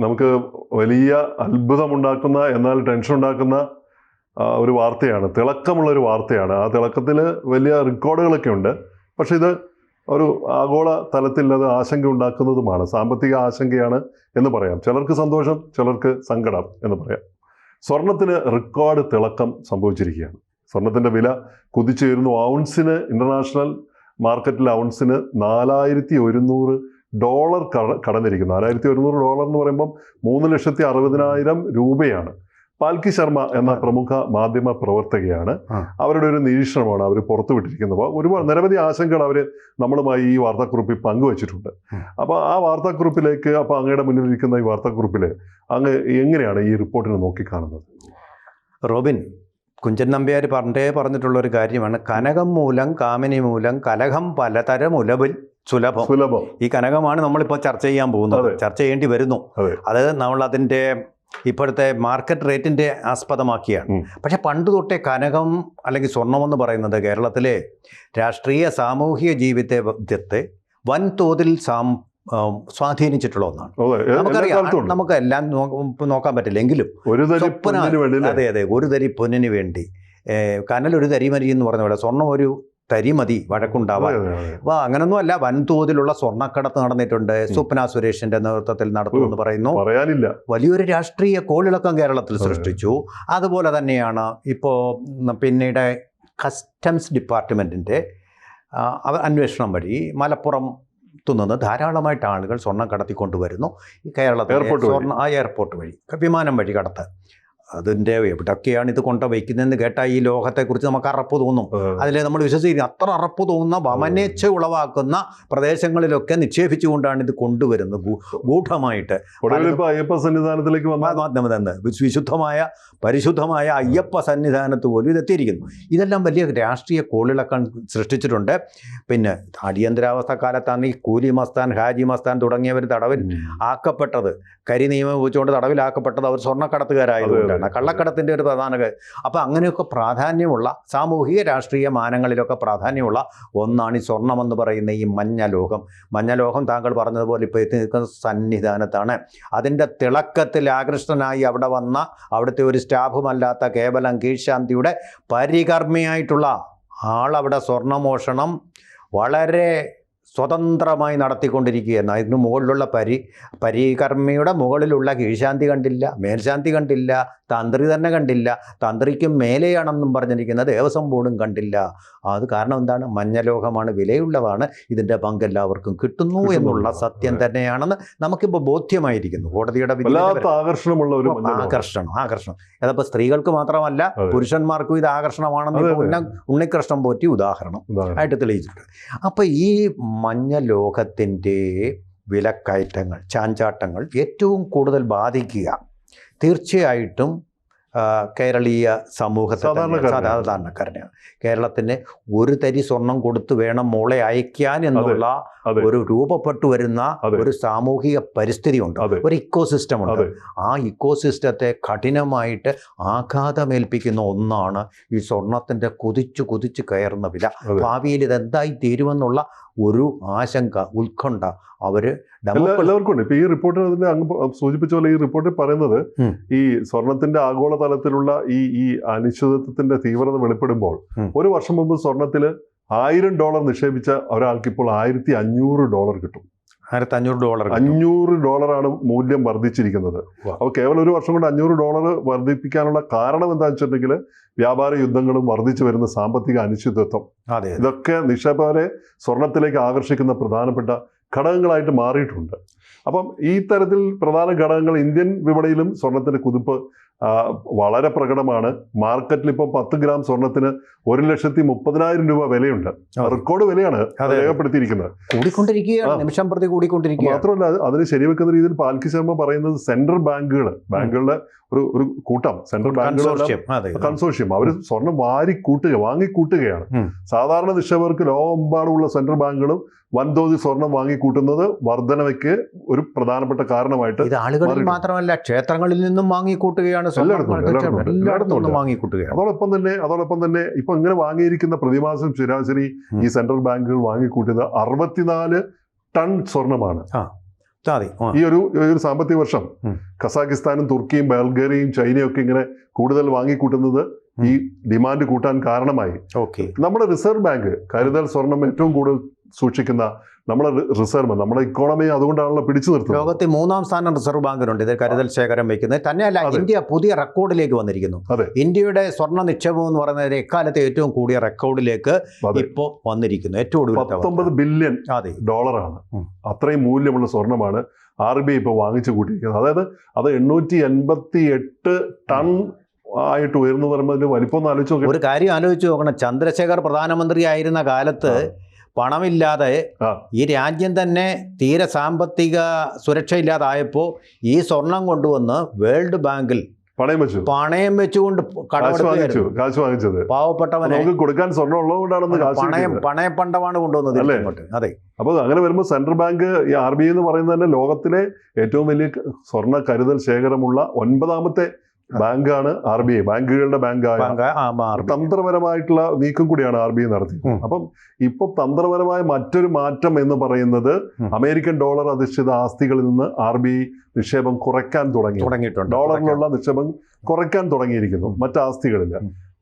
നമുക്ക് വലിയ അത്ഭുതമുണ്ടാക്കുന്ന എന്നാൽ ടെൻഷൻ ഉണ്ടാക്കുന്ന ഒരു വാർത്തയാണ്. തിളക്കമുള്ള ഒരു വാർത്തയാണ്. ആ തിളക്കത്തിൽ വലിയ റെക്കോർഡുകളൊക്കെ ഉണ്ട്. പക്ഷെ ഇത് ഒരു ആഗോള തലത്തിൽ അത് ആശങ്ക ഉണ്ടാക്കുന്നതുമാണ് സാമ്പത്തിക ആശങ്കയാണ് എന്ന് പറയാം. ചിലർക്ക് സന്തോഷം ചിലർക്ക് സങ്കടം എന്ന് പറയാം. സ്വർണത്തിന് റെക്കോർഡ് തിളക്കം സംഭവിച്ചിരിക്കുകയാണ്. സ്വർണത്തിന്റെ വില കുതിച്ചുയരുന്നു. ഔൺസിന് ഇന്റർനാഷണൽ മാർക്കറ്റിൽ ഔൺസിന് നാലായിരത്തി ഒരുന്നൂറ് ഡോളർ കട കടന്നിരിക്കുന്നു. നാലായിരത്തി ഒരുന്നൂറ് ഡോളർ എന്ന് പറയുമ്പം മൂന്ന് ലക്ഷത്തി അറുപതിനായിരം രൂപയാണ്. പാൽക്കി ശർമ്മ എന്ന പ്രമുഖ മാധ്യമ പ്രവർത്തകയാണ്. അവരുടെ ഒരു നിരീക്ഷണമാണ് അവർ പുറത്തുവിട്ടിരിക്കുന്നത് അപ്പോൾ ഒരുപാട് നിരവധി ആശങ്കകൾ അവർ നമ്മളുമായി ഈ വാർത്താക്കുറിപ്പിൽ പങ്കുവച്ചിട്ടുണ്ട്. അപ്പോൾ ആ വാർത്താക്കുറിപ്പിലേക്ക് അപ്പോൾ അങ്ങയുടെ മുന്നിലിരിക്കുന്ന ഈ വാർത്താക്കുറിപ്പിൽ അങ്ങ് എങ്ങനെയാണ് ഈ റിപ്പോർട്ടിനെ നോക്കിക്കാണുന്നത്? റോബിൻ കുഞ്ചൻ നമ്പ്യാർ പറഞ്ഞേ പറഞ്ഞിട്ടുള്ള ഒരു കാര്യമാണ്. കനകം മൂലം കാമിനി മൂലം കലഹം പലതരം ഉലവിൽ സുലഭം. സുലഭം. ഈ കനകമാണ് നമ്മളിപ്പോൾ ചർച്ച ചെയ്യാൻ പോകുന്നത്. ചർച്ച ചെയ്യേണ്ടി വരുന്നു. അതെ. നമ്മൾ അതിന്റെ ഇപ്പോഴത്തെ മാർക്കറ്റ് റേറ്റിന്റെ ആസ്പദമാക്കിയാണ്. പക്ഷേ പണ്ട് തൊട്ടേ കനകം അല്ലെങ്കിൽ സ്വർണമെന്ന് പറയുന്നത് കേരളത്തിലെ രാഷ്ട്രീയ സാമൂഹിക ജീവിതത്തെ വൻതോതിൽ സാം സ്വാധീനിച്ചിട്ടുള്ള ഒന്നാണ്. നമുക്കറിയാം. നമുക്ക് എല്ലാം നോക്കാൻ പറ്റില്ല. എങ്കിലും അതെ അതെ. ഒരു തരി പൊന്നിന് വേണ്ടി. കനൽ ഒരു തരി മരി എന്ന് പറഞ്ഞ പോലെ സ്വർണം ഒരു തരി മതി വഴക്കുണ്ടാവാൻ. അപ്പൊ. അപ്പോൾ അങ്ങനൊന്നും അല്ല വൻതോതിലുള്ള സ്വർണക്കടത്ത് നടന്നിട്ടുണ്ട്. സ്വപ്ന സുരേഷിന്റെ നേതൃത്വത്തിൽ നടത്തുമെന്ന് പറയുന്നു. പറയാനില്ല. വലിയൊരു രാഷ്ട്രീയ കോളിളക്കം കേരളത്തിൽ സൃഷ്ടിച്ചു. അതുപോലെ തന്നെയാണ് ഇപ്പോൾ പിന്നീട് കസ്റ്റംസ് ഡിപ്പാർട്ട്മെന്റിന്റെ അന്വേഷണം വഴി മലപ്പുറം നിന്ന് ധാരാളമായിട്ട് ആളുകൾ സ്വർണം കടത്തിക്കൊണ്ടുവരുന്നു. വഴി. സ്വർണ ആ എയർപോർട്ട് വഴി വിമാനം വഴി കടത്ത്. അതിന്റെ എവിടൊക്കെയാണ് ഇത് കൊണ്ട് വയ്ക്കുന്നതെന്ന് കേട്ടാൽ ഈ ലോകത്തെക്കുറിച്ച് നമുക്ക് അറപ്പ് തോന്നും. അതിലെ നമ്മൾ വിശ്വസിക്കുന്നു. അത്ര അറപ്പ് തോന്നുന്ന വമനേച്ഛ ഉളവാക്കുന്ന പ്രദേശങ്ങളിലൊക്കെ നിക്ഷേപിച്ചുകൊണ്ടാണ് ഇത് കൊണ്ടുവരുന്നത്. ഗൂഢമായിട്ട്. അയ്യപ്പ സന്നിധാനത്തിലേക്ക് മാധ്യമതെന്ന് വിശുദ്ധമായ പരിശുദ്ധമായ അയ്യപ്പ സന്നിധാനത്ത് പോലും ഇതെത്തിയിരിക്കുന്നു ഇതെല്ലാം വലിയ രാഷ്ട്രീയ കോളിളക്കം സൃഷ്ടിച്ചിട്ടുണ്ട്. പിന്നെ അടിയന്തരാവസ്ഥ കാലത്താണ് ഈ കൂലി മസ്താൻ ഹാജി മസ്താൻ തുടങ്ങിയവർ തടവിൽ ആക്കപ്പെട്ടത്. കരി നിയമം ഉപയോഗിച്ചുകൊണ്ട് തടവിലാക്കപ്പെട്ടത് അവർ സ്വർണക്കടത്തുകാരായതുകൊണ്ടാണ് കള്ളക്കടത്തിന്റെ ഒരു പ്രധാന അപ്പോൾ അങ്ങനെയൊക്കെ പ്രാധാന്യമുള്ള സാമൂഹിക രാഷ്ട്രീയ മാനങ്ങളിലൊക്കെ പ്രാധാന്യമുള്ള ഒന്നാണ് ഈ സ്വർണമെന്ന് പറയുന്ന ഈ മഞ്ഞ ലോകം മഞ്ഞ ലോകം താങ്കൾ പറഞ്ഞതുപോലെ ഇപ്പോൾ എത്തി നിൽക്കുന്ന സന്നിധാനത്താണ്. അതിന്റെ തിളക്കത്തിൽ ആകൃഷ്ടനായി അവിടെ വന്ന അവിടുത്തെ ഒരു സ്റ്റാഫുമല്ലാത്ത കേവലം കീഴ്ശാന്തിയുടെ പരികർമ്മിയായിട്ടുള്ള ആളവിടെ സ്വർണമോഷണം വളരെ സ്വതന്ത്രമായി നടത്തിക്കൊണ്ടിരിക്കുകയായിരുന്നു. അതിന് മുകളിലുള്ള പരി പരികർമ്മിയുടെ മുകളിലുള്ള കീഴ്ശാന്തി കണ്ടില്ല മേൽശാന്തി കണ്ടില്ല തന്ത്രി തന്നെ കണ്ടില്ല തന്ത്രിക്കും മേലെയാണെന്നും പറഞ്ഞിരിക്കുന്ന ദേവസ്വം ബോർഡും കണ്ടില്ല. അത് കാരണം എന്താണ്? മഞ്ഞലോഹമാണ് വിലയുള്ളതാണ്. ഇതിന്റെ പങ്ക് എല്ലാവർക്കും കിട്ടുന്നു. എന്നുള്ള സത്യം തന്നെയാണെന്ന് നമുക്കിപ്പോൾ ബോധ്യമായിരിക്കുന്നു. കോടതിയുടെ ആകർഷണമുള്ള ഒരു ആകർഷണം ആകർഷണം. അതപ്പോൾ സ്ത്രീകൾക്ക് മാത്രമല്ല പുരുഷന്മാർക്കും ഇത് ആകർഷണമാണെന്ന്. ഉണ്ണികൃഷ്ണൻ പോറ്റി ഉദാഹരണം ഉദാഹരണം. ആയിട്ട് തെളിയിച്ചിട്ടുണ്ട്. അപ്പോൾ ഈ മഞ്ഞ ലോകത്തിന്റെ വിലക്കയറ്റങ്ങൾ ചാഞ്ചാട്ടങ്ങൾ ഏറ്റവും കൂടുതൽ ബാധിക്കുക. തീർച്ചയായിട്ടും കേരളീയ സമൂഹത്തെ സാധാരണക്കാരനെയാണ്. കേരളത്തിന് ഒരു തരി സ്വർണം കൊടുത്തു വേണം മോളെ അയക്കാൻ എന്നുള്ള ഒരു രൂപപ്പെട്ടു വരുന്ന ഒരു സാമൂഹിക പരിസ്ഥിതി ഉണ്ട്. ഒരു ഇക്കോസിസ്റ്റം ഉണ്ട്. ആ ഇക്കോസിസ്റ്റത്തെ കഠിനമായിട്ട് ആഘാതമേൽപ്പിക്കുന്ന ഒന്നാണ് ഈ സ്വർണത്തിന്റെ കുതിച്ചു കുതിച്ചു കയറുന്ന വില. ഭാവിയിൽ ഇതെന്തായി തീരുമെന്നുള്ള ഒരു ആശങ്ക ഉത്കണ്ഠ അവർ എല്ലാവർക്കും ഉണ്ട്. ഇപ്പൊ ഈ റിപ്പോർട്ടിൽ അതിന്റെ അങ്ങ് സൂചിപ്പിച്ച പോലെ ഈ റിപ്പോർട്ടിൽ പറയുന്നത് ഈ സ്വർണത്തിന്റെ ആഗോള തലത്തിലുള്ള ഈ ഈ അനിശ്ചിതത്വത്തിന്റെ തീവ്രത വെളിപ്പെടുമ്പോൾ ഒരു വർഷം മുമ്പ് സ്വർണത്തിൽ ആയിരം ഡോളർ നിക്ഷേപിച്ച ഒരാൾക്ക് ഇപ്പോൾ ആയിരത്തി അഞ്ഞൂറ് ഡോളർ കിട്ടും. ആയിരത്തി അഞ്ഞൂറ് ഡോളർ. അഞ്ഞൂറ് ഡോളറാണ് മൂല്യം വർദ്ധിച്ചിരിക്കുന്നത്. അപ്പോൾ കേവലം ഒരു വർഷം കൊണ്ട് അഞ്ഞൂറ് ഡോളർ വർദ്ധിപ്പിക്കാനുള്ള കാരണം എന്താണെന്ന് വെച്ചിട്ടുണ്ടെങ്കിൽ വ്യാപാര യുദ്ധങ്ങളും വർദ്ധിച്ചു വരുന്ന സാമ്പത്തിക അനിശ്ചിതത്വം. ഇതൊക്കെ നിക്ഷേപകരെ സ്വർണത്തിലേക്ക് ആകർഷിക്കുന്ന പ്രധാനപ്പെട്ട ഘടകങ്ങളായിട്ട് മാറിയിട്ടുണ്ട് അപ്പം ഈ തരത്തിൽ പ്രധാന ഘടകങ്ങൾ ഇന്ത്യൻ വിപണിയിലും സ്വർണത്തിന്റെ കുതിപ്പ് വളരെ പ്രകടമാണ്. മാർക്കറ്റിൽ ഇപ്പോൾ പത്ത് ഗ്രാം സ്വർണത്തിന് ഒരു ലക്ഷത്തി മുപ്പതിനായിരം രൂപ വിലയുണ്ട്. റെക്കോർഡ് വിലയാണ് രേഖപ്പെടുത്തിയിരിക്കുന്നത്. കൂടിക്കൊണ്ടിരിക്കുകയാണ്. നിമിഷം പ്രതി കൂടിക്കൊണ്ടിരിക്കുക മാത്രമല്ല അത് അതിന് ശരിവെക്കുന്ന രീതിയിൽ പാൽക്കി ശർമ്മ പറയുന്നത് സെൻട്രൽ ബാങ്കുകൾ ബാങ്കുകളുടെ ഒരു ഒരു കൂട്ടം. സെൻട്രൽ ബാങ്കുകൾ കൺസോഷ്യം അവർ സ്വർണം വാരി കൂട്ടുക വാങ്ങിക്കൂട്ടുകയാണ്. സാധാരണ നിക്ഷേപകർക്ക് ലോകമെമ്പാടുമുള്ള സെൻട്രൽ ബാങ്കുകളും വൻതോതിൽ സ്വർണം വാങ്ങിക്കൂട്ടുന്നത് വർധനവയ്ക്ക് ഒരു പ്രധാനപ്പെട്ട കാരണമായിട്ട് ഇത് ആളുകളിൽ മാത്രമല്ല ക്ഷേത്രങ്ങളിൽ നിന്നും വാങ്ങിക്കൂട്ടുകയാണ് സ്വർണം. എല്ലായിടത്തും വാങ്ങിക്കൂട്ടുകയാണ് അതോടൊപ്പം തന്നെ അതോടൊപ്പം തന്നെ ഇപ്പൊ ഇങ്ങനെ വാങ്ങിയിരിക്കുന്ന പ്രതിമാസം ശരാശരി. ഈ സെൻട്രൽ ബാങ്കുകൾ വാങ്ങിക്കൂട്ടിയത് അറുപത്തിനാല് ടൺ സ്വർണമാണ്. ഈ ഒരു ഒരു സാമ്പത്തിക വർഷം. കസാഖിസ്ഥാനും തുർക്കിയും ബൾഗേറിയയും ചൈനയും ഒക്കെ ഇങ്ങനെ കൂടുതൽ വാങ്ങിക്കൂട്ടുന്നത് ഈ ഡിമാൻഡ് കൂട്ടാൻ കാരണമായി നമ്മുടെ റിസർവ് ബാങ്ക് കരുതൽ സ്വർണം ഏറ്റവും കൂടുതൽ സൂക്ഷിക്കുന്ന നമ്മുടെ റിസർവ് നമ്മുടെ ഇക്കോണമി അതുകൊണ്ടാണല്ലോ പിടിച്ചു നിർത്തുന്നത്. ലോകത്തെ മൂന്നാം സ്ഥാനം റിസർവ് ബാങ്കിനുണ്ട് ഇത് കരുതൽ ശേഖരം വയ്ക്കുന്നത്. തന്നെയല്ല ഇന്ത്യ പുതിയ റെക്കോർഡിലേക്ക് വന്നിരിക്കുന്നു. ഇന്ത്യയുടെ സ്വർണ നിക്ഷേപം എന്ന് പറയുന്നത് എക്കാലത്തെ ഏറ്റവും കൂടിയ റെക്കോർഡിലേക്ക് ഇപ്പോൾ വന്നിരിക്കുന്നു. ഏറ്റവും ഒടുവിലത്തെ പത്തൊമ്പത് ബില്യൺ അതെ. ഡോളറാണ്. അത്രയും മൂല്യമുള്ള സ്വർണമാണ് ആർ ബി ഐ ഇപ്പോൾ വാങ്ങിച്ചു കൂട്ടിയിരിക്കുന്നത്. അതായത് അത് എണ്ണൂറ്റി എൺപത്തി എട്ട് ടൺ ആയിട്ട് ഉയർന്നു പറയുമ്പോൾ വലിപ്പം ഒന്ന് ആലോചിച്ച് ഒരു കാര്യം ആലോചിച്ച് നോക്കണം. ചന്ദ്രശേഖർ പ്രധാനമന്ത്രി ആയിരുന്ന കാലത്ത് പണമില്ലാതെ ഈ രാജ്യം തന്നെ തീരെ സാമ്പത്തിക സുരക്ഷയില്ലാതായപ്പോൾ ഈ സ്വർണം കൊണ്ടുവന്ന് വേൾഡ് ബാങ്കിൽ പണയം വെച്ചു. പണയം വെച്ചുകൊണ്ട് പാവപ്പെട്ടവനെ കൊടുക്കാൻ സ്വർണം ഉള്ളതുകൊണ്ടാണെന്ന് കാശ് പണയം പണ്ടമാണ് കൊണ്ടുവന്നത് അല്ലേ? അതെ. അപ്പോൾ അങ്ങനെ വരുമ്പോൾ സെൻട്രൽ ബാങ്ക് ഈ ആർ ബി ഐ എന്ന് പറയുന്നത് തന്നെ ലോകത്തിലെ ഏറ്റവും വലിയ സ്വർണ കരുതൽ ശേഖരമുള്ള ഒൻപതാമത്തെ ബാങ്കാണ് ആർ ബി ഐ. ബാങ്കുകളുടെ ബാങ്കായ തന്ത്രപരമായിട്ടുള്ള നീക്കം കൂടിയാണ് ആർ ബി ഐ നടത്തിയത്. അപ്പം ഇപ്പൊ തന്ത്രപരമായ മറ്റൊരു മാറ്റം എന്ന് പറയുന്നത് അമേരിക്കൻ ഡോളർ അധിഷ്ഠിത ആസ്തികളിൽ നിന്ന് ആർ ബി ഐ നിക്ഷേപം കുറയ്ക്കാൻ തുടങ്ങി. തുടങ്ങിയിട്ടുണ്ട്. ഡോളറിലുള്ള നിക്ഷേപം കുറയ്ക്കാൻ തുടങ്ങിയിരിക്കുന്നു മറ്റ് ആസ്തികളിൽ.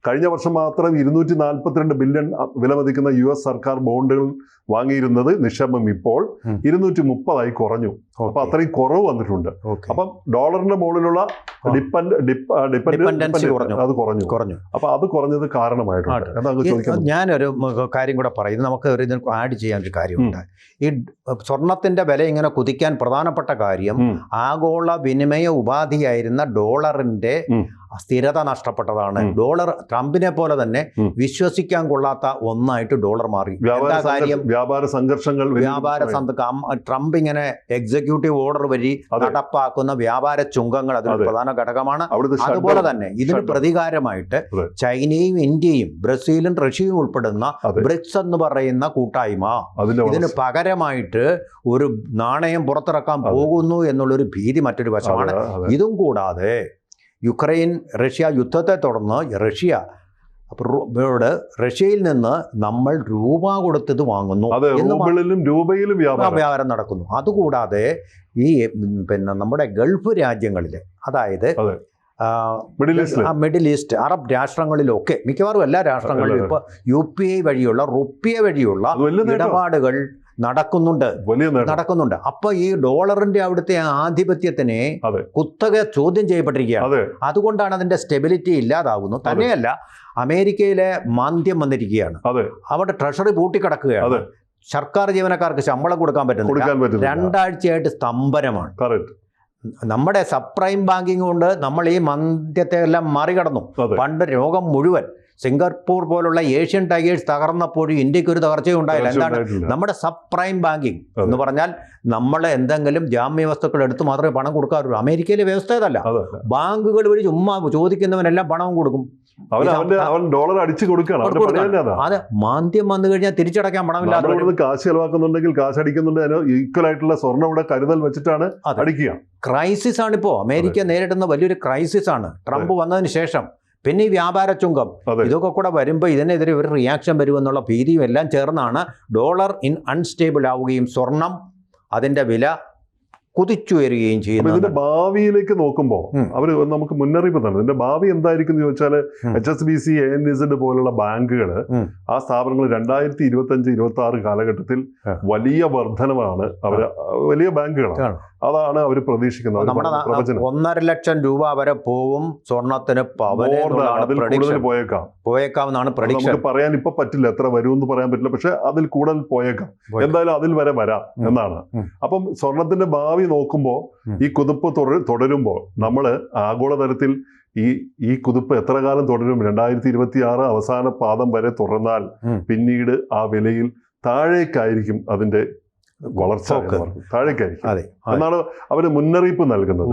കഴിഞ്ഞ വർഷം മാത്രം ഇരുന്നൂറ്റി നാൽപ്പത്തിരണ്ട് ബില്യൺ വിലമതിക്കുന്ന യു എസ് സർക്കാർ ബോണ്ടുകൾ വാങ്ങിയിരുന്നത് നിക്ഷേപം ഇപ്പോൾ. ഇരുന്നൂറ്റി മുപ്പതായി കുറഞ്ഞു. അപ്പൊ അത്രയും കുറവ് വന്നിട്ടുണ്ട്. അപ്പം ഡോളറിന്റെ മുകളിലുള്ള. ഡിപ്പെൻഡ് കുറഞ്ഞു. അത് കുറഞ്ഞു. കുറഞ്ഞു. അപ്പൊ അത് കുറഞ്ഞത് കാരണമായിട്ടുണ്ട്. ഞാനൊരു കാര്യം കൂടെ പറയും. നമുക്ക് ഒരു ഇതിന് ആഡ് ചെയ്യാൻ ഒരു കാര്യമുണ്ട്. ഈ സ്വർണത്തിന്റെ വില ഇങ്ങനെ കുതിക്കാൻ പ്രധാനപ്പെട്ട കാര്യം ആഗോള വിനിമയ ഉപാധിയായിരുന്ന ഡോളറിന്റെ. സ്ഥിരത നഷ്ടപ്പെട്ടതാണ്. ഡോളർ ട്രംപിനെ പോലെ തന്നെ വിശ്വസിക്കാൻ കൊള്ളാത്ത ഒന്നായിട്ട് ഡോളർ മാറി. വ്യാപാര എന്താ കാര്യം? വ്യാപാര സംഘർഷങ്ങൾ വ്യാപാര ട്രംപ് ഇങ്ങനെ എക്സിക്യൂട്ടീവ് ഓർഡർ വഴി നടപ്പാക്കുന്ന വ്യാപാര ചുങ്കങ്ങൾ അതിൽ പ്രധാന ഘടകമാണ്. അതുപോലെ തന്നെ ഇതിന് പ്രതികാരമായിട്ട് ചൈനയും ഇന്ത്യയും ബ്രസീലും റഷ്യയും ഉൾപ്പെടുന്ന ബ്രിക്സ് എന്ന് പറയുന്ന കൂട്ടായ്മ ഇതിന് പകരമായിട്ട് ഒരു നാണയം പുറത്തിറക്കാൻ. പോകുന്നു എന്നുള്ളൊരു ഭീതി മറ്റൊരു വശമാണ്. ഇതും കൂടാതെ യുക്രൈൻ റഷ്യ യുദ്ധത്തെ തുടർന്ന് റഷ്യ ോട് റഷ്യയിൽ നിന്ന് നമ്മൾ രൂപ കൊടുത്തത് വാങ്ങുന്നു റൂബിളിലും രൂപയിലും വ്യാപാരം. നടക്കുന്നു. അതുകൂടാതെ ഈ പിന്നെ നമ്മുടെ ഗൾഫ് രാജ്യങ്ങളിൽ അതായത് മിഡിൽ ഈസ്റ്റ് അറബ് രാഷ്ട്രങ്ങളിലൊക്കെ മിക്കവാറും എല്ലാ രാഷ്ട്രങ്ങളിലും ഇപ്പൊ ഇപ്പോൾ യു പി ഐ വഴിയുള്ള റുപ്യ വഴിയുള്ള ഇടപാടുകൾ നടക്കുന്നുണ്ട്. നടക്കുന്നുണ്ട്. അപ്പൊ ഈ ഡോളറിന്റെ അവിടുത്തെ ആധിപത്യത്തിനെ. കുത്തക ചോദ്യം ചെയ്യപ്പെട്ടിരിക്കുകയാണ്. അതുകൊണ്ടാണ് അതിന്റെ സ്റ്റെബിലിറ്റി ഇല്ലാതാകുന്നു തന്നെയല്ല അമേരിക്കയിലെ മാന്ദ്യം വന്നിരിക്കുകയാണ്. അവിടെ ട്രഷറി പൂട്ടിക്കിടക്കുകയാണ്. സർക്കാർ ജീവനക്കാർക്ക് ശമ്പളം കൊടുക്കാൻ പറ്റുന്നു രണ്ടാഴ്ചയായിട്ട് സ്തംഭനമാണ്. നമ്മുടെ സപ്രൈം ബാങ്കിങ് കൊണ്ട് നമ്മൾ ഈ മന്ദ്യത്തെ എല്ലാം മറികടന്നു. പണ്ട് രോഗം മുഴുവൻ സിംഗപ്പൂർ പോലുള്ള ഏഷ്യൻ ടൈഗേഴ്സ് തകർന്നപ്പോഴും ഇന്ത്യയ്ക്ക് ഒരു തകർച്ചയും ഉണ്ടായില്ല. എന്താണ്? നമ്മുടെ സപ്രൈം പ്രൈം ബാങ്കിങ് എന്ന് പറഞ്ഞാൽ നമ്മൾ എന്തെങ്കിലും ജാമ്യ വസ്തുക്കൾ എടുത്ത് മാത്രമേ പണം കൊടുക്കാറുള്ളൂ. അമേരിക്കയിലെ വ്യവസ്ഥ ഇതല്ല. ബാങ്കുകൾ വഴി ചുമ്മാ ചോദിക്കുന്നവനെല്ലാം പണം കൊടുക്കും. അവൻ അവന്റെ അവൻ ഡോളർ അടിച്ചു കൊടുക്കുകയാണ് അതാ മാന്ദ്യം വന്നു കഴിഞ്ഞാൽ തിരിച്ചടക്കാൻ പണമില്ലാതെ നമ്മൾ വരും. ഇവിടുന്ന് കാശ് ചെലവാക്കുന്നുണ്ടെങ്കിൽ കാശ് അടിക്കുന്നുണ്ട്. ഈക്വൽ ആയിട്ടുള്ള സ്വർണം ഇവിടെ കരുതൽ വെച്ചിട്ടാണ്. അടിക്കുക. ക്രൈസിസ് ആണിപ്പോ അമേരിക്ക നേരിടുന്ന വലിയൊരു ക്രൈസിസ് ആണ്. ട്രംപ് വന്നതിന് ശേഷം. പിന്നെ ഈ വ്യാപാര ചുങ്കം. ഇതൊക്കെ കൂടെ വരുമ്പോൾ ഇതിനെതിരെ ഒരു റിയാക്ഷൻ വരുമെന്നുള്ള ഭീതിയും എല്ലാം ചേർന്നാണ് ഡോളർ ഇൻ അൺസ്റ്റേബിൾ ആവുകയും സ്വർണം അതിന്റെ വില കുതിച്ചുയരുകയും ചെയ്യുന്നു ഇതിന്റെ ഭാവിയിലേക്ക് നോക്കുമ്പോൾ അവർ അവർ നമുക്ക് മുന്നറിയിപ്പ് തന്നെ ഇതിന്റെ ഭാവി എന്തായിരിക്കും എന്ന് ചോദിച്ചാൽ. H S B C A N Z പോലുള്ള ബാങ്കുകൾ ആ സ്ഥാപനങ്ങൾ രണ്ടായിരത്തി ഇരുപത്തി അഞ്ച് ഇരുപത്തി ആറ് കാലഘട്ടത്തിൽ വലിയ വർധനമാണ് അവർ വലിയ ബാങ്കുകളാണ്. അതാണ് അവർ പ്രതീക്ഷിക്കുന്നത്. നമ്മുടെ ഒന്നര ലക്ഷം രൂപ വരെ പോവും സ്വർണത്തിന് പോയേക്കാം. പോയേക്കാം എന്നാണ് നമുക്ക് പറയാൻ ഇപ്പൊ പറ്റില്ല എത്ര വരും എന്ന് പറയാൻ പറ്റില്ല. പക്ഷെ അതിൽ കൂടുതൽ പോയേക്കാം. എന്തായാലും അതിൽ വരെ വരാം എന്നാണ്. അപ്പം സ്വർണത്തിന്റെ ഭാവി നോക്കുമ്പോൾ ഈ കുതിപ്പ് തുട- തുടരുമ്പോൾ നമ്മൾ ആഗോളതലത്തിൽ ഈ ഈ കുതിപ്പ് എത്ര കാലം തുടരും? രണ്ടായിരത്തി ഇരുപത്തി ആറ് അവസാന പാദം വരെ തുടർന്നാൽ പിന്നീട് ആ വിലയിൽ താഴേക്കായിരിക്കും അതിന്റെ വളർച്ച. താഴേക്കായിരിക്കും അതെ. എന്നാണ് അവർ മുന്നറിയിപ്പ് നൽകുന്നത്.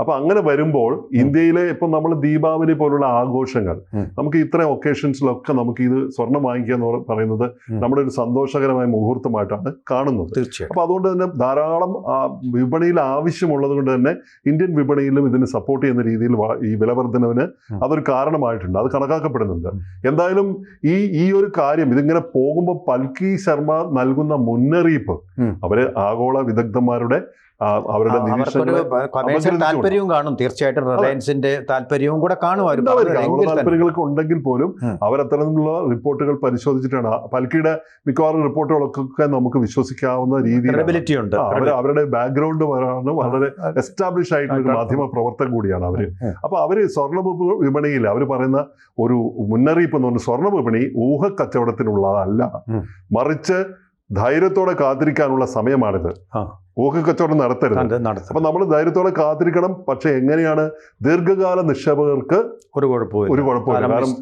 അപ്പൊ അങ്ങനെ വരുമ്പോൾ ഇന്ത്യയിലെ ഇപ്പം നമ്മൾ ദീപാവലി പോലുള്ള ആഘോഷങ്ങൾ. നമുക്ക് ഇത്തരം ഒക്കേഷൻസിലൊക്കെ നമുക്ക് ഇത് സ്വർണം വാങ്ങിക്കുക എന്ന് പറയുന്നത് നമ്മുടെ ഒരു സന്തോഷകരമായ മുഹൂർത്തമായിട്ടാണ് കാണുന്നത്. അപ്പൊ അതുകൊണ്ട് തന്നെ ധാരാളം വിപണിയിൽ ആവശ്യമുള്ളത് കൊണ്ട് തന്നെ ഇന്ത്യൻ വിപണിയിലും ഇതിന് സപ്പോർട്ട് ചെയ്യുന്ന രീതിയിൽ ഈ വിലവർദ്ധനവിന്. അതൊരു കാരണമായിട്ടുണ്ട്. അത് കണക്കാക്കപ്പെടുന്നുണ്ട്. എന്തായാലും ഈ ഈ ഒരു കാര്യം ഇതിങ്ങനെ പോകുമ്പോൾ പൽക്കി ശർമ്മ നൽകുന്ന മുന്നറിയിപ്പ്. അവർ ആഗോള വിദഗ്ധന്മാരുടെ അവരുടെ താല്പര്യവും കാണും. തീർച്ചയായിട്ടും റിലയൻസിന്റെ താല്പര്യവും കൂടെ കാണും താല്പര്യങ്ങളൊക്കെ ഉണ്ടെങ്കിൽ പോലും. അവരത്തരത്തിലുള്ള റിപ്പോർട്ടുകൾ പരിശോധിച്ചിട്ടാണ്. പൽക്കിയുടെ മിക്കവാറും റിപ്പോർട്ടുകളൊക്കെ നമുക്ക് വിശ്വസിക്കാവുന്ന രീതിയിൽ ഉണ്ട് അവരുടെ ബാക്ക്ഗ്രൗണ്ട് വളരെ എസ്റ്റാബ്ലിഷ് ആയിട്ടുള്ള ഒരു മാധ്യമ പ്രവർത്തകൻ കൂടിയാണ് അവർ. അപ്പൊ അവർ സ്വർണ വിപണിയിൽ അവർ പറയുന്ന ഒരു മുന്നറിയിപ്പ് എന്ന് പറഞ്ഞാൽ സ്വർണ വിപണി ഊഹ കച്ചവടത്തിനുള്ളതല്ല മറിച്ച് ധൈര്യത്തോടെ കാത്തിരിക്കാനുള്ള സമയമാണിത്. ഊഹക്കച്ചവടം നടത്തരുത്. അത് നടത്തും അപ്പൊ നമ്മൾ ധൈര്യത്തോടെ കാത്തിരിക്കണം. പക്ഷെ എങ്ങനെയാണ്? ദീർഘകാല നിക്ഷേപകർക്ക് ഒരു കുഴപ്പമില്ല ഒരു കുഴപ്പമില്ല കാരണം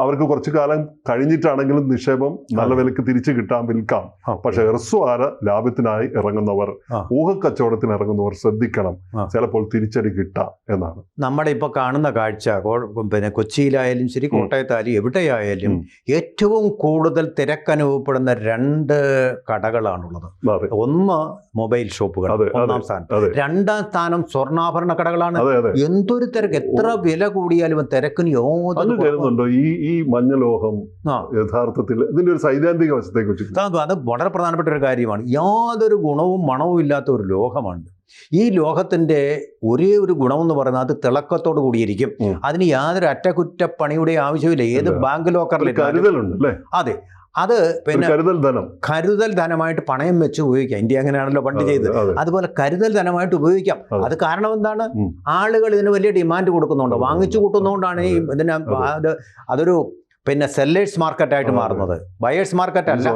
അവർക്ക് കുറച്ചു കാലം കഴിഞ്ഞിട്ടാണെങ്കിലും നിക്ഷേപം നല്ല. വിലക്ക് തിരിച്ചു കിട്ടാൻ വിൽക്കാം. പക്ഷെ ഹ്രസ്വകാല ലാഭത്തിനായി ഇറങ്ങുന്നവർ. ഊഹക്കച്ചവടത്തിന് ഇറങ്ങുന്നവർ ശ്രദ്ധിക്കണം. ചിലപ്പോൾ തിരിച്ചടി കിട്ടാം എന്നാണ്. നമ്മുടെ ഇപ്പൊ കാണുന്ന കാഴ്ച പിന്നെ കൊച്ചിയിലായാലും ശരി കോട്ടയത്തായാലും എവിടെയായാലും. ഏറ്റവും കൂടുതൽ തിരക്കനുഭവപ്പെടുന്ന രണ്ട് കടകളാണുള്ളത്. ഒന്ന് മൊബൈൽ ഷോപ്പുകൾ. ഒന്നാം സ്ഥാനം. രണ്ടാം സ്ഥാനം സ്വർണാഭരണ കടകളാണ്. എന്തൊരു തിരക്ക്? എത്ര വില കൂടിയാലും തിരക്കിന് അങ്ങ് കരുതുന്നുണ്ടോ ഈ ഈ മഞ്ഞലോഹം. യഥാർത്ഥത്തിൽ ഇതിന്റെ ഒരു സൈദ്ധാന്തിക വശത്തെ കുറിച്ച് അത് വളരെ പ്രധാനപ്പെട്ട ഒരു കാര്യമാണ്. യാതൊരു ഗുണവും മണവും ഇല്ലാത്ത ഒരു ലോഹമാണ്. ഈ ലോഹത്തിന്റെ ഒരേ ഒരു ഗുണമെന്ന് പറയുന്നത് അത് തിളക്കത്തോട് കൂടിയിരിക്കും. അതിന് യാതൊരു അറ്റകുറ്റപ്പണിയുടെ ആവശ്യമില്ല ഏത് ബാങ്ക് ലോക്കറിൽ അതെ. അത് പിന്നെ കരുതൽ ധനം. കരുതൽ ധനമായിട്ട് പണയം വെച്ച് ഉപയോഗിക്കാം. ഇന്ത്യ അങ്ങനെയാണല്ലോ പണ്ട് ചെയ്ത് ചെയ്തത്. അതുപോലെ കരുതൽ ധനമായിട്ട് ഉപയോഗിക്കാം. അതെ. കാരണം എന്താണ്? ആളുകൾ ഇതിന് വലിയ ഡിമാൻഡ് കൊടുക്കുന്നുണ്ട്. വാങ്ങിച്ചു കൂട്ടുന്നതുകൊണ്ടാണ് ഈ ഇതിന് അത് അതൊരു പിന്നെ സെല്ലേഴ്സ് മാർക്കറ്റായിട്ട് ആയിട്ട് മാറുന്നത്. ബയേഴ്സ് മാർക്കറ്റ് അല്ല.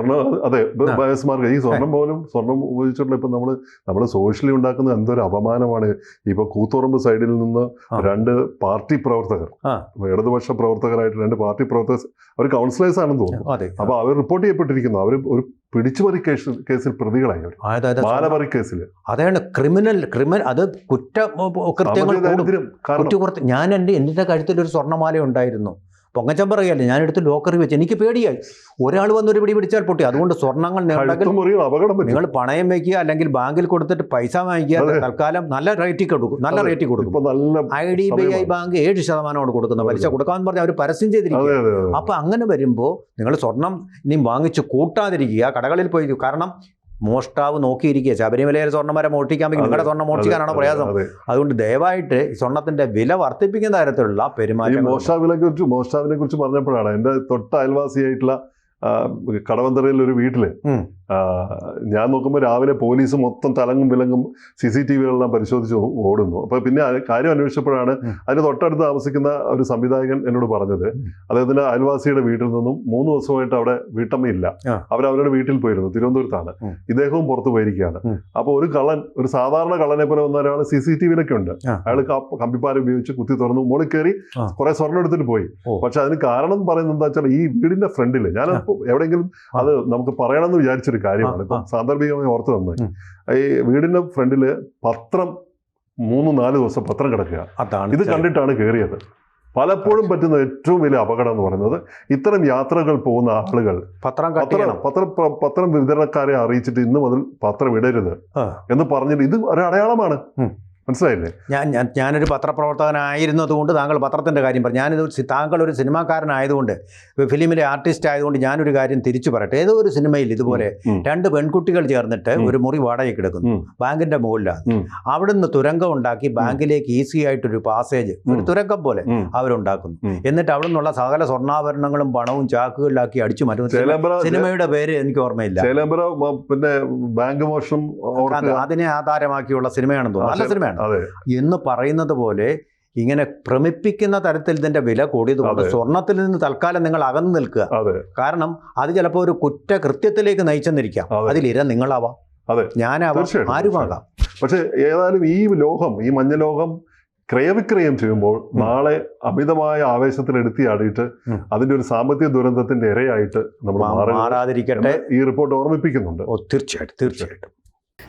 അതെ ബയേഴ്സ് മാർക്കറ്റ് ഈ സ്വർണം പോലും സ്വർണം ഉപയോഗിച്ചിട്ടുള്ള ഇപ്പൊ നമ്മൾ നമ്മൾ സോഷ്യലി ഉണ്ടാക്കുന്ന എന്തൊരു അപമാനമാണ് ഇപ്പൊ കൂത്തുറമ്പ് സൈഡിൽ നിന്ന് രണ്ട് പാർട്ടി പ്രവർത്തകർ. ഇടതുപക്ഷ പ്രവർത്തകരായിട്ട് രണ്ട് പാർട്ടി പ്രവർത്തകർ അവർ കൗൺസിലേഴ്സ് ആണെന്ന് തോന്നുന്നു. അതെ. അപ്പൊ അവർ റിപ്പോർട്ട് ചെയ്യപ്പെട്ടിരിക്കുന്നു. അവർ ഒരു പിടിച്ചുപറി കേസ് കേസിൽ പ്രതികളായി ബാലപറി കേസിൽ അതാണ് ക്രിമിനൽ ക്രിമിനൽ അത് കുറ്റ കൃത്യങ്ങൾ ഞാൻ എന്റെ എന്റെ കഴുത്തിൽ ഒരു സ്വർണമാല ഉണ്ടായിരുന്നു. പൊങ്ങച്ചം പറയല്ലേ ഞാനെടുത്ത് ലോക്കറിൽ വെച്ച് എനിക്ക് പേടിയായി. ഒരാൾ വന്ന് ഒരു പിടി പിടിച്ചാൽ പൊട്ടി. അതുകൊണ്ട് സ്വർണങ്ങൾ നിങ്ങൾ പണയം വെക്കുക അല്ലെങ്കിൽ ബാങ്കിൽ കൊടുത്തിട്ട് പൈസ വാങ്ങിക്കുക തൽക്കാലം നല്ല റേറ്റിൽ കൊടുക്കും നല്ല. റേറ്റിൽ കൊടുക്കും. I D B I bank ഏഴ് ശതമാനമാണ് കൊടുക്കുന്നത് പലിശ. കൊടുക്കാമെന്ന് പറഞ്ഞാൽ അവർ പരസ്യം ചെയ്തിരിക്കും അതെ അതെ അതെ. അപ്പൊ അങ്ങനെ വരുമ്പോൾ നിങ്ങൾ സ്വർണം ഇനിയും വാങ്ങിച്ച് കൂട്ടാതിരിക്കുക കടകളിൽ പോയി. കാരണം മോഷ്ടാവ് നോക്കിയിരിക്കുക. ശബരിമലയിൽ സ്വർണമരം മോഷ്ടിക്കാൻ പറ്റും. നിങ്ങളുടെ സ്വർണം മോഷ്ടിക്കാനാണോ പ്രയാസം? അതുകൊണ്ട് ദയവായിട്ട് സ്വർണത്തിന്റെ സ്വർണത്തിന്റെ വില വർദ്ധിപ്പിക്കുന്ന തരത്തിലുള്ള പെരുമാറ്റം മോഷ്ടാവിനെ കുറിച്ച് മോഷ്ടാവിനെ കുറിച്ച് പറഞ്ഞപ്പോഴാണ് എന്റെ തൊട്ട അയൽവാസിയായിട്ടുള്ള കടവന്തറയിലൊരു കടവന്തറയിൽ ഒരു വീട്ടിൽ ഞാൻ നോക്കുമ്പോൾ രാവിലെ പോലീസ് മൊത്തം തലങ്ങും വിലങ്ങും സി സി ടി വികളെല്ലാം പരിശോധിച്ച് ഓടുന്നു. അപ്പൊ പിന്നെ കാര്യം അന്വേഷിച്ചപ്പോഴാണ്. അതിന് തൊട്ടടുത്ത് താമസിക്കുന്ന ഒരു സംവിധായകൻ എന്നോട് പറഞ്ഞത്. അദ്ദേഹത്തിന്റെ അദ്ദേഹത്തിന്റെ അയൽവാസിയുടെ വീട്ടിൽ നിന്നും മൂന്ന് ദിവസമായിട്ട് അവിടെ വീട്ടമ്മയില്ല. അവരവരുടെ വീട്ടിൽ പോയിരുന്നു തിരുവനന്തപുരത്താണ്. ഇദ്ദേഹവും പുറത്തു പോയിരിക്കുകയാണ്. അപ്പോൾ അപ്പൊ ഒരു കള്ളൻ ഒരു സാധാരണ കള്ളനെ പോലെ വന്ന ഒരാൾ സി സി ടി വിയിലൊക്കെ ഉണ്ട്. അയാൾ കമ്പിപ്പാരം ഉപയോഗിച്ച് കുത്തി തുറന്നു മുകളിൽ കയറി. കുറെ സ്വർണം എടുത്തിട്ട് പോയി. പക്ഷെ അതിന് കാരണം പറയുന്നത് എന്താ വെച്ചാൽ ഈ വീടിന്റെ ഫ്രണ്ടിൽ ഞാൻ എവിടെയെങ്കിലും അത് നമുക്ക് പറയണമെന്ന് വിചാരിച്ചൊരു കാര്യമാണ്. ഇപ്പം സാന്ദർഭികമായി ഓർത്ത് വന്നത് ഈ വീടിന്റെ ഫ്രണ്ടിൽ പത്രം മൂന്ന് നാല് ദിവസം പത്രം കിടക്കുക. അതാണ് ഇത് കണ്ടിട്ടാണ് കയറിയത് പലപ്പോഴും പറ്റുന്ന ഏറ്റവും വലിയ അപകടം എന്ന് പറയുന്നത് ഇത്തരം യാത്രകൾ പോകുന്ന ആളുകൾ പത്രം പത്രം പത്ര വിതരണക്കാരെ അറിയിച്ചിട്ട് ഇന്ന് മുതൽ പത്രം ഇടരുത് എന്ന് പറഞ്ഞിട്ട് ഇത് ഒരു അടയാളമാണ്. മനസ്സിലായില്ലേ? ഞാൻ ഞാൻ ഞാനൊരു പത്രപ്രവർത്തകനായിരുന്നതുകൊണ്ട് താങ്കൾ പത്രത്തിന്റെ കാര്യം പറഞ്ഞു ഞാനിത് താങ്കൾ ഒരു സിനിമാക്കാരനായതുകൊണ്ട് ഫിലിമിലെ ആർട്ടിസ്റ്റ് ആയതുകൊണ്ട് ഞാനൊരു കാര്യം തിരിച്ചു പറയട്ടെ. ഏതോ ഒരു സിനിമയിൽ ഇതുപോലെ രണ്ട് പെൺകുട്ടികൾ ചേർന്നിട്ട് ഒരു മുറി വാടകയ്ക്ക് എടുക്കുന്നു. ബാങ്കിന്റെ മുകളിലാണ്. അവിടുന്ന് തുരങ്കം ഉണ്ടാക്കി ബാങ്കിലേക്ക് ഈസി ആയിട്ടൊരു പാസേജ് ഒരു തുരങ്കം പോലെ. അവരുണ്ടാക്കുന്നു. എന്നിട്ട് അവിടെ നിന്നുള്ള സകല സ്വർണാഭരണങ്ങളും പണവും ചാക്കുകളിലാക്കി അടിച്ചു മാറ്റുന്നു. സിനിമയുടെ പേര് എനിക്ക് ഓർമ്മയില്ല. പിന്നെ ബാങ്ക് മോഷണം അതിനെ ആധാരമാക്കിയുള്ള സിനിമയാണെന്ന് തോന്നുന്നു. നല്ല സിനിമയാണ്. അതെ. എന്ന് പറയുന്നത് പോലെ ഇങ്ങനെ ഭ്രമിപ്പിക്കുന്ന തരത്തിൽ ഇതിന്റെ വില കൂടിയതുകൊണ്ട്. സ്വർണത്തിൽ നിന്ന് തൽക്കാലം നിങ്ങൾ അകന്നു നിൽക്കുക. കാരണം അത് ചിലപ്പോൾ ഒരു കുറ്റകൃത്യത്തിലേക്ക് നയിച്ചെന്നിരിക്കാം. അതെ. അതിലിര നിങ്ങളാവാം. അതെ. ഞാനാവാം ആരുമാകാം. പക്ഷെ ഏതായാലും ഈ ലോഹം ഈ മഞ്ഞ ലോകം ക്രയവിക്രയം ചെയ്യുമ്പോൾ നാളെ അമിതമായ ആവേശത്തിൽ എടുത്തിയാടിയിട്ട്. അതിന്റെ ഒരു സാമ്പത്തിക ദുരന്തത്തിന്റെ ഇരയായിട്ട് നമ്മൾ മാറാതിരിക്കട്ടെ. ഈ റിപ്പോർട്ട് ഓർമ്മിപ്പിക്കുന്നുണ്ട്. തീർച്ചയായിട്ടും തീർച്ചയായിട്ടും.